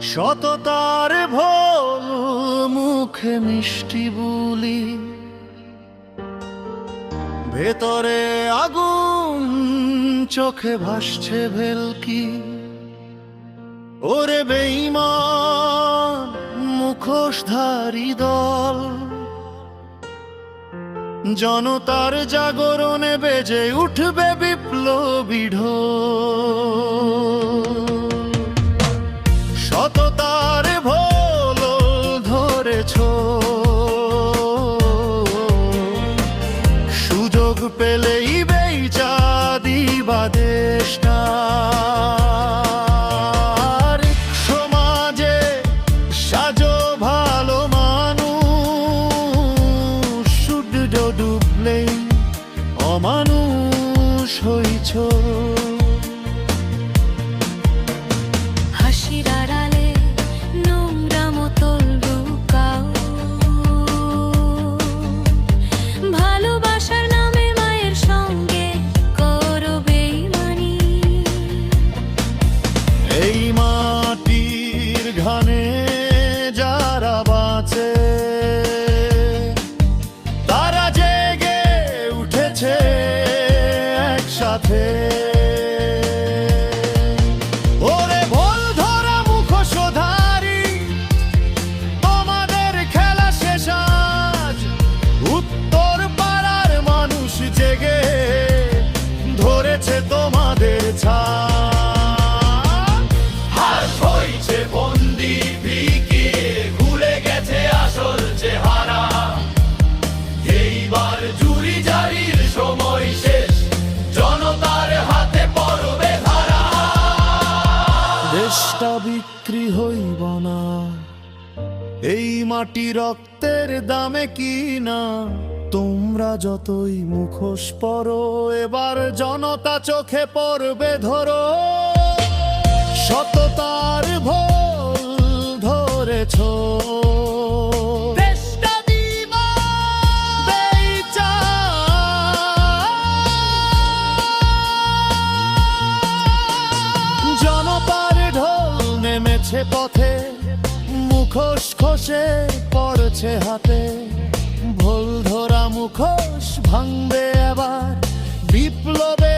শততার ভোল মুখে মিষ্টি বুলি। ভেতরে আগুন চোখে ভাসছে ভেলকি। ওরে বেইমা মুখোশধারী দল। জনতার জাগরণে বেজে উঠবে বিপ্লবী ঢোল। সততার ভোল ধরেছ। সুযোগ পেলেই বেইচা দিবা দেশটার সমাজে সাজো ভালো অমানুষ হইছ। হাসির আড়ালে নোংরা লুকাও। ভালোবাসার নামে মায়ের সঙ্গে করো বেইমানি। এই মাটির ঘানে বিক্রি হইব না। এই মাটি রক্তের দামে কি না তোমরা যতই মুখোশ পরো, এবার জনতা চোখে পড়বে ধরো। সততার ভোল নেমেছে পথে মুখোশ খসে পড়ছে হাতে। ভুল ধরা মুখোশ ভাঙবে আবার বিপ্লবের